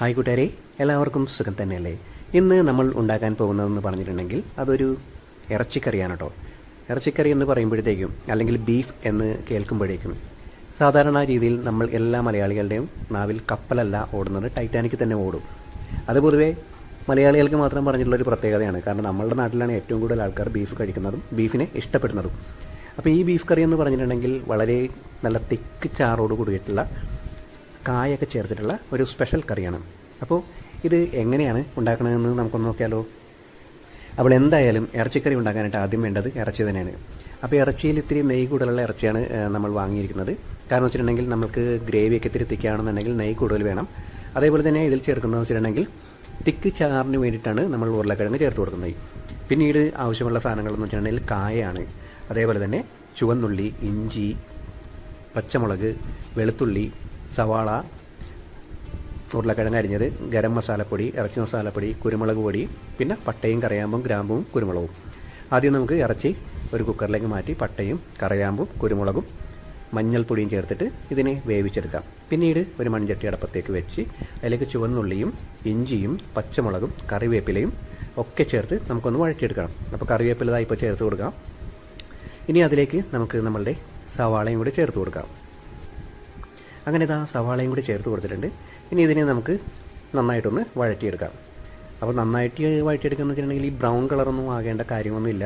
Hi കൂട്ടുകാരെ എല്ലാവർക്കും സുഖം തന്നെയല്ലേ? ഇന്ന് നമ്മൾ ഉണ്ടാക്കാൻ പോകുന്നതെന്ന് പറഞ്ഞിട്ടുണ്ടെങ്കിൽ അതൊരു ഇറച്ചിക്കറിയാണ് കേട്ടോ. ഇറച്ചിക്കറി എന്ന് പറയുമ്പോഴത്തേക്കും അല്ലെങ്കിൽ ബീഫ് എന്ന് കേൾക്കുമ്പോഴേക്കും സാധാരണ രീതിയിൽ നമ്മൾ എല്ലാ മലയാളികളുടെയും നാവിൽ കപ്പലല്ല ഓടുന്നത് ടൈറ്റാനിക്ക് തന്നെ ഓടും. അത് പൊതുവേ മലയാളികൾക്ക് മാത്രം പറഞ്ഞിട്ടുള്ള ഒരു പ്രത്യേകതയാണ്. കാരണം നമ്മളുടെ നാട്ടിലാണ് ഏറ്റവും കൂടുതൽ ആൾക്കാർ ബീഫ് കഴിക്കുന്നതും ബീഫിനെ ഇഷ്ടപ്പെടുന്നതും. അപ്പോൾ ഈ ബീഫ് കറി എന്ന് പറഞ്ഞിട്ടുണ്ടെങ്കിൽ വളരെ നല്ല തിക്ക് ചാറോട് കൂടിയിട്ടുള്ള കായൊക്കെ ചേർത്തിട്ടുള്ള ഒരു സ്പെഷ്യൽ കറിയാണ്. അപ്പോൾ ഇത് എങ്ങനെയാണ് ഉണ്ടാക്കണമെന്ന് നമുക്കൊന്ന് നോക്കിയാലോ. അപ്പോൾ എന്തായാലും ഇറച്ചിക്കറി ഉണ്ടാക്കാനായിട്ട് ആദ്യം വേണ്ടത് ഇറച്ചി തന്നെയാണ്. അപ്പോൾ ഇറച്ചിയിൽ ഇത്തിരി നെയ് കൂടുതലുള്ള ഇറച്ചിയാണ് നമ്മൾ വാങ്ങിയിരിക്കുന്നത്. കാരണം വെച്ചിട്ടുണ്ടെങ്കിൽ നമുക്ക് ഗ്രേവിയൊക്കെ ഇത്തിരി തിക്കാണെന്നുണ്ടെങ്കിൽ നെയ് കൂടുതൽ വേണം. അതേപോലെ തന്നെ ഇതിൽ ചേർക്കുന്നതെന്ന് വെച്ചിട്ടുണ്ടെങ്കിൽ തിക്ക് ചാറിന് വേണ്ടിയിട്ടാണ് നമ്മൾ ഉരുളക്കിഴങ്ങ് ചേർത്ത് കൊടുക്കുന്നത്. പിന്നീട് ആവശ്യമുള്ള സാധനങ്ങളെന്ന് വെച്ചിട്ടുണ്ടെങ്കിൽ കായയാണ്. അതേപോലെ തന്നെ ചുവന്നുള്ളി ഇഞ്ചി പച്ചമുളക് വെളുത്തുള്ളി സവാള ഉരുളക്കിഴങ്ങ് അരിഞ്ഞത് ഗരം മസാലപ്പൊടി ഇറച്ചി മസാലപ്പൊടി കുരുമുളക് പൊടി പിന്നെ പട്ടയും കറിയാമ്പും ഗ്രാമ്പും കുരുമുളകും. ആദ്യം നമുക്ക് ഇറച്ചി ഒരു കുക്കറിലേക്ക് മാറ്റി പട്ടയും കറിയാമ്പും കുരുമുളകും മഞ്ഞൾപ്പൊടിയും ചേർത്തിട്ട് ഇതിനെ വേവിച്ചെടുക്കാം. പിന്നീട് ഒരു മൺചട്ടി അടപ്പത്തേക്ക് വെച്ച് അതിലേക്ക് ചുവന്നുള്ളിയും ഇഞ്ചിയും പച്ചമുളകും കറിവേപ്പിലയും ഒക്കെ ചേർത്ത് നമുക്കൊന്ന് വഴറ്റിയെടുക്കണം. അപ്പോൾ കറിവേപ്പിലതായി ഇപ്പോൾ ചേർത്ത് കൊടുക്കാം. ഇനി അതിലേക്ക് നമുക്ക് നമ്മളുടെ സവാളയും കൂടി ചേർത്ത് കൊടുക്കാം. അങ്ങനെ ഇതാ സവാളയും കൂടി ചേർത്ത് കൊടുത്തിട്ടുണ്ട്. ഇനി ഇതിനെ നമുക്ക് നന്നായിട്ടൊന്ന് വഴറ്റിയെടുക്കാം. അപ്പോൾ നന്നായിട്ട് വഴറ്റിയെടുക്കുകയെന്ന് വെച്ചിട്ടുണ്ടെങ്കിൽ ഈ ബ്രൗൺ കളറൊന്നും ആകേണ്ട കാര്യമൊന്നുമില്ല.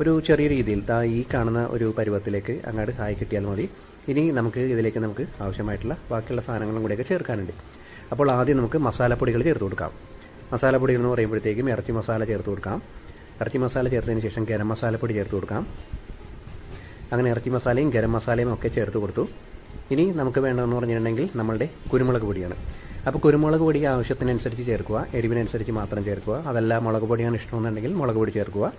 ഒരു ചെറിയ രീതിയിൽ ദാ ഈ കാണുന്ന ഒരു പരുവത്തിലേക്ക് അങ്ങോട്ട് ആയി കിട്ടിയാൽ മതി. ഇനി നമുക്ക് ഇതിലേക്ക് നമുക്ക് ആവശ്യമായിട്ടുള്ള ബാക്കിയുള്ള സാധനങ്ങളും കൂടിയൊക്കെ ചേർക്കാനുണ്ട്. അപ്പോൾ ആദ്യം നമുക്ക് മസാലപ്പൊടികൾ ചേർത്ത് കൊടുക്കാം. മസാലപ്പൊടികൾ എന്ന് പറയുമ്പോഴത്തേക്കും ഇറച്ചി മസാല ചേർത്ത് കൊടുക്കാം. ഇറച്ചി മസാല ചേർത്തതിന് ശേഷം ഗരം മസാലപ്പൊടി ചേർത്ത് കൊടുക്കാം. അങ്ങനെ ഇറച്ചി മസാലയും ഗരം മസാലയും ഒക്കെ ചേർത്ത് കൊടുത്തു. ഇനി നമുക്ക് വേണ്ടതെന്ന് പറഞ്ഞിട്ടുണ്ടെങ്കിൽ നമ്മളുടെ കുരുമുളക് പൊടിയാണ്. അപ്പോൾ കുരുമുളക് പൊടി ആവശ്യത്തിനനുസരിച്ച് ചേർക്കുക എരിവിനനുസരിച്ച് മാത്രം ചേർക്കുക. അതല്ല മുളക് പൊടിയാണ് ഇഷ്ടമെന്നുണ്ടെങ്കിൽ മുളക് പൊടി ചേർക്കുക.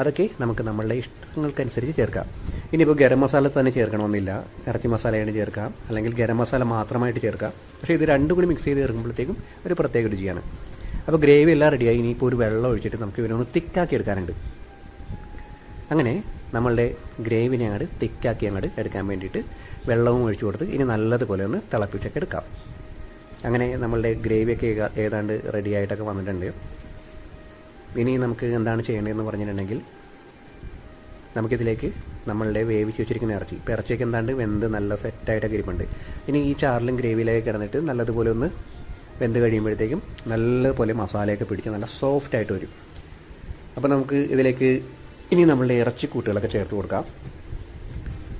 അതൊക്കെ നമുക്ക് നമ്മളുടെ ഇഷ്ടങ്ങൾക്കനുസരിച്ച് ചേർക്കാം. ഇനിയിപ്പോൾ ഗരം മസാല തന്നെ ചേർക്കണമെന്നില്ല. ഇറച്ചി മസാലയാണ് ചേർക്കാം. അല്ലെങ്കിൽ ഗരം മസാല മാത്രമായിട്ട് ചേർക്കാം. പക്ഷേ ഇത് രണ്ടും കൂടി മിക്സ് ചെയ്ത് ചേർക്കുമ്പോഴത്തേക്കും ഒരു പ്രത്യേക രുചിയാണ്. അപ്പോൾ ഗ്രേവി എല്ലാം റെഡിയായി ഇനിയിപ്പോൾ ഒരു വെള്ളം ഒഴിച്ചിട്ട് നമുക്ക് ഇവനൊന്ന് തിക്കാക്കി എടുക്കാനുണ്ട്. അങ്ങനെ നമ്മളുടെ ഗ്രേവിനെ അങ്ങോട്ട് തിക്കാക്കി അങ്ങോട്ട് എടുക്കാൻ വേണ്ടിയിട്ട് വെള്ളവും ഒഴിച്ചു കൊടുത്ത് ഇനി നല്ലതുപോലെ ഒന്ന് തിളപ്പിച്ചൊക്കെ എടുക്കാം. അങ്ങനെ നമ്മളുടെ ഗ്രേവിയൊക്കെ ഏതാണ്ട് റെഡി ആയിട്ടൊക്കെ വന്നിട്ടുണ്ട്. ഇനി നമുക്ക് എന്താണ് ചെയ്യേണ്ടതെന്ന് പറഞ്ഞിട്ടുണ്ടെങ്കിൽ നമുക്കിതിലേക്ക് നമ്മളുടെ വേവിച്ച് വെച്ചിരിക്കുന്ന ഇറച്ചി. ഇപ്പോൾ ഇറച്ചിയൊക്കെ എന്താണ്ട് വെന്ത് നല്ല സെറ്റായിട്ടൊക്കെ ഇരിപ്പുണ്ട്. ഇനി ഈ ചാറിലും ഗ്രേവിയിലൊക്കെ കിടന്നിട്ട് നല്ലതുപോലെ ഒന്ന് വെന്ത് കഴിയുമ്പോഴത്തേക്കും നല്ലപോലെ മസാലയൊക്കെ പിടിച്ച് നല്ല സോഫ്റ്റായിട്ട് വരും. അപ്പോൾ നമുക്ക് ഇതിലേക്ക് ഇനി നമ്മളുടെ ഇറച്ചി കൂട്ടുകളൊക്കെ ചേർത്ത് കൊടുക്കാം.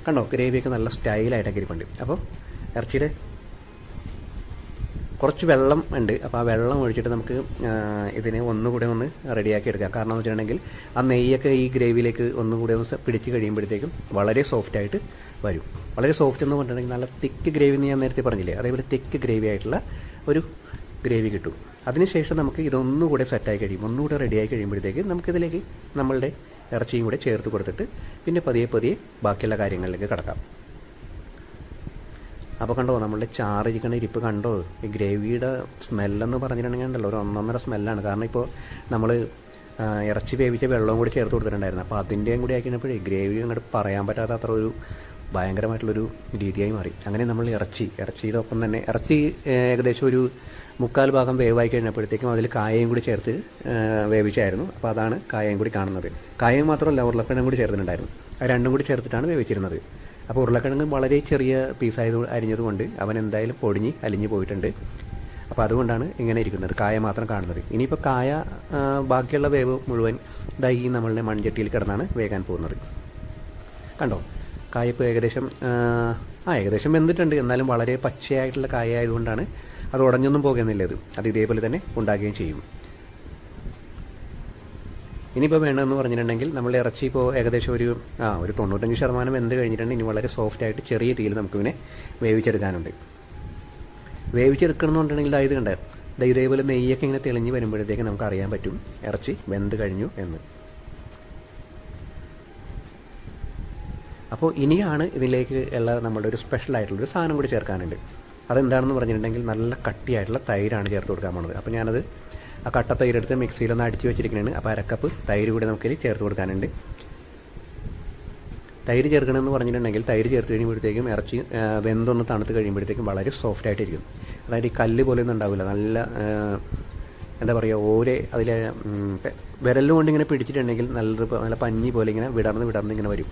കണ്ടോ ഗ്രേവിയൊക്കെ നല്ല സ്റ്റൈലായിട്ടൊക്കെ ഇരിപ്പുണ്ട്. അപ്പോൾ ഇറച്ചിയുടെ കുറച്ച് വെള്ളം ഉണ്ട്. അപ്പോൾ ആ വെള്ളം ഒഴിച്ചിട്ട് നമുക്ക് ഇതിനെ ഒന്നുകൂടെ ഒന്ന് റെഡിയാക്കി എടുക്കാം. കാരണം എന്ന് വെച്ചിട്ടുണ്ടെങ്കിൽ ആ നെയ്യൊക്കെ ഈ ഗ്രേവിയിലേക്ക് ഒന്നുകൂടെ ഒന്ന് പിടിച്ച് കഴിയുമ്പോഴത്തേക്കും വളരെ സോഫ്റ്റ് ആയിട്ട് വരും. വളരെ സോഫ്റ്റ് എന്ന് പറഞ്ഞിട്ടുണ്ടെങ്കിൽ നല്ല തിക്ക് ഗ്രേവി എന്ന് ഞാൻ നേരത്തെ പറഞ്ഞില്ലേ? അതേപോലെ തിക്ക് ഗ്രേവി ആയിട്ടുള്ള ഒരു ഗ്രേവി കിട്ടും. അതിനുശേഷം നമുക്ക് ഇതൊന്നുകൂടെ സെറ്റായി കഴിയും. ഒന്നുകൂടെ റെഡിയായി കഴിയുമ്പോഴത്തേക്ക് നമുക്കിതിലേക്ക് നമ്മളുടെ ഇറച്ചിയും കൂടെ ചേർത്ത് കൊടുത്തിട്ട് പിന്നെ പതിയെ പതിയെ ബാക്കിയുള്ള കാര്യങ്ങളിലേക്ക് കടക്കാം. അപ്പോൾ കണ്ടോ നമ്മളുടെ ചാറിരിക്കണ ഇരിപ്പ് കണ്ടോ? ഈ ഗ്രേവിയുടെ സ്മെല്ലെന്ന് പറഞ്ഞിട്ടുണ്ടെങ്കിൽ ഉണ്ടല്ലോ ഒരു ഒന്നൊന്നര സ്മെല്ലാണ്. കാരണം ഇപ്പോൾ നമ്മൾ ഇറച്ചി വേവിച്ച വെള്ളവും കൂടി ചേർത്ത് കൊടുത്തിട്ടുണ്ടായിരുന്നു. അപ്പോൾ അതിന്റെയും കൂടി ആക്കിയപ്പോഴേ ഗ്രേവി അങ്ങോട്ട് പറയാൻ പറ്റാത്ത അത്ര ഒരു ഭയങ്കരമായിട്ടുള്ളൊരു രീതിയായി മാറി. അങ്ങനെ നമ്മൾ ഇറച്ചി ഇറച്ചിയുടെ ഒപ്പം തന്നെ ഇറച്ചി ഏകദേശം ഒരു മുക്കാൽ ഭാഗം വേവായി കഴിഞ്ഞപ്പോഴത്തേക്കും അതിൽ കായയും കൂടി ചേർത്ത് വേവിച്ചായിരുന്നു. അപ്പോൾ അതാണ് കായയും കൂടി കാണുന്നത്. കായയും മാത്രമല്ല ഉരുളക്കിഴങ്ങും കൂടി ചേർത്തിട്ടുണ്ടായിരുന്നു. അത് രണ്ടും കൂടി ചേർത്തിട്ടാണ് വേവിച്ചിരുന്നത്. അപ്പോൾ ഉരുളക്കിഴങ്ങ് വളരെ ചെറിയ പീസായത് അരിഞ്ഞതുകൊണ്ട് അവൻ എന്തായാലും പൊടിഞ്ഞ് അലിഞ്ഞു പോയിട്ടുണ്ട്. അപ്പോൾ അതുകൊണ്ടാണ് ഇങ്ങനെ ഇരിക്കുന്നത്. കായ മാത്രം കാണുന്നത്. ഇനിയിപ്പോൾ കായ ബാക്കിയുള്ള വേവ് മുഴുവൻ ഇതാ നമ്മളുടെ മൺചട്ടിയിൽ കിടന്നാണ് വേകാൻ പോകുന്നത്. കണ്ടോ? കായ ഇപ്പോൾ ഏകദേശം ആ, ഏകദേശം വെന്തിട്ടുണ്ട്. എന്നാലും വളരെ പച്ചയായിട്ടുള്ള കായ ആയതുകൊണ്ടാണ് അത് ഉടഞ്ഞൊന്നും പോകുന്നില്ല അത് ഇതേപോലെ തന്നെ ഉണ്ടാകുകയും ചെയ്യും. ഇനിയിപ്പോൾ വേണമെന്ന് പറഞ്ഞിട്ടുണ്ടെങ്കിൽ നമ്മൾ ഇറച്ചി ഇപ്പോൾ ഏകദേശം ഒരു ആ ഒരു തൊണ്ണൂറ്റഞ്ച് ശതമാനം വെന്ത് കഴിഞ്ഞിട്ടുണ്ട്. ഇനി വളരെ സോഫ്റ്റ് ആയിട്ട് ചെറിയ തീയിൽ നമുക്കിങ്ങനെ വേവിച്ചെടുക്കാനുണ്ട്. വേവിച്ചെടുക്കണമെന്നുണ്ടെങ്കിൽ ഇതാ കണ്ടേ? ഇതേപോലെ നെയ്യൊക്കെ ഇങ്ങനെ തെളിഞ്ഞ് വരുമ്പോഴത്തേക്ക് നമുക്ക് അറിയാൻ പറ്റും ഇറച്ചി വെന്ത് കഴിഞ്ഞു എന്ന്. അപ്പോൾ ഇനിയാണ് ഇതിലേക്ക് ഉള്ള നമ്മുടെ ഒരു സ്പെഷ്യൽ ആയിട്ടുള്ള ഒരു സാധനം കൂടി ചേർക്കാനുണ്ട്. അതെന്താണെന്ന് പറഞ്ഞിട്ടുണ്ടെങ്കിൽ നല്ല കട്ടിയായിട്ടുള്ള തൈരാണ് ചേർത്ത് കൊടുക്കാൻ പോണത്. അപ്പോൾ ഞാനത് ആ കട്ട തൈരെടുത്ത് മിക്സിയിലൊന്ന് അടിച്ച് വെച്ചിരിക്കുന്നതാണ് അപ്പോൾ അരക്കപ്പ് തൈര് കൂടി നമുക്കിതിൽ ചേർത്ത് കൊടുക്കാനുണ്ട്. തൈര് ചേർക്കണമെന്ന് പറഞ്ഞിട്ടുണ്ടെങ്കിൽ തൈര് ചേർത്ത് കഴിയുമ്പോഴത്തേക്കും ഇറച്ചി വെന്തൊന്ന് തണുത്ത് കഴിയുമ്പോഴത്തേക്കും വളരെ സോഫ്റ്റ് ആയിട്ടിരിക്കും. അതായത് ഈ കല്ല് പോലെയൊന്നും ഉണ്ടാവില്ല. നല്ല എന്താ പറയുക ഓരെ അതിലെ വിരലുകൊണ്ട് കൊണ്ട് ഇങ്ങനെ പിടിച്ചിട്ടുണ്ടെങ്കിൽ നല്ല നല്ല പഞ്ഞി പോലെ ഇങ്ങനെ വിടർന്ന് വിടർന്ന് ഇങ്ങനെ വരും.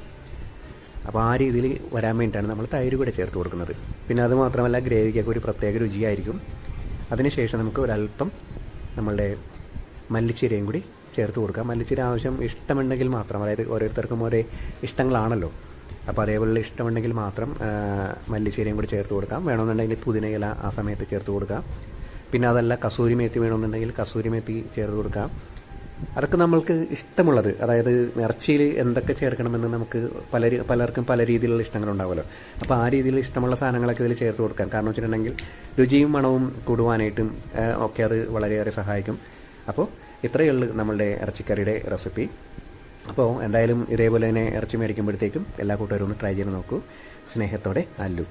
അപ്പോൾ ആ രീതിയിൽ വരാൻ വേണ്ടിയിട്ടാണ് നമ്മൾ തൈര് കൂടെ ചേർത്ത് കൊടുക്കുന്നത്. പിന്നെ അത് മാത്രമല്ല ഗ്രേവിക്കൊക്കെ ഒരു പ്രത്യേക രുചിയായിരിക്കും. അതിനുശേഷം നമുക്ക് ഒരല്പം നമ്മളുടെ മല്ലിച്ചീരയും കൂടി ചേർത്ത് കൊടുക്കാം. മല്ലിച്ചീര ആവശ്യം ഇഷ്ടമുണ്ടെങ്കിൽ മാത്രം അതായത് ഓരോരുത്തർക്കും ഓരോ ഇഷ്ടങ്ങളാണല്ലോ. അപ്പോൾ അതേപോലെ ഇഷ്ടമുണ്ടെങ്കിൽ മാത്രം മല്ലിച്ചീരയും കൂടി ചേർത്ത് കൊടുക്കാം. വേണമെന്നുണ്ടെങ്കിൽ പുതിനയില ആ സമയത്ത് ചേർത്ത് കൊടുക്കാം. പിന്നെ അതല്ല കസൂരി മേത്തി വേണമെന്നുണ്ടെങ്കിൽ കസൂരി മേത്തി ചേർത്ത് കൊടുക്കാം. അതൊക്കെ നമ്മൾക്ക് ഇഷ്ടമുള്ളത്. അതായത് ഇറച്ചിയിൽ എന്തൊക്കെ ചേർക്കണമെന്ന് നമുക്ക് പല പലർക്കും പല രീതിയിലുള്ള ഇഷ്ടങ്ങളുണ്ടാവുമല്ലോ അപ്പോൾ ആ രീതിയിൽ ഇഷ്ടമുള്ള സാധനങ്ങളൊക്കെ ഇതിൽ ചേർത്ത് കൊടുക്കാം. കാരണം വെച്ചിട്ടുണ്ടെങ്കിൽ രുചിയും മണവും കൂടുവാനായിട്ടും ഒക്കെ അത് വളരെയേറെ സഹായിക്കും. അപ്പോൾ ഇത്രയേ ഉള്ളൂ നമ്മളുടെ ഇറച്ചിക്കറിയുടെ റെസിപ്പി. അപ്പോൾ എന്തായാലും ഇതേപോലെ തന്നെ ഇറച്ചി മേടിക്കുമ്പോഴത്തേക്കും എല്ലാ കൂട്ടുകാരും ഒന്ന് ട്രൈ ചെയ്ത് നോക്കൂ. സ്നേഹത്തോടെ അല്ലു.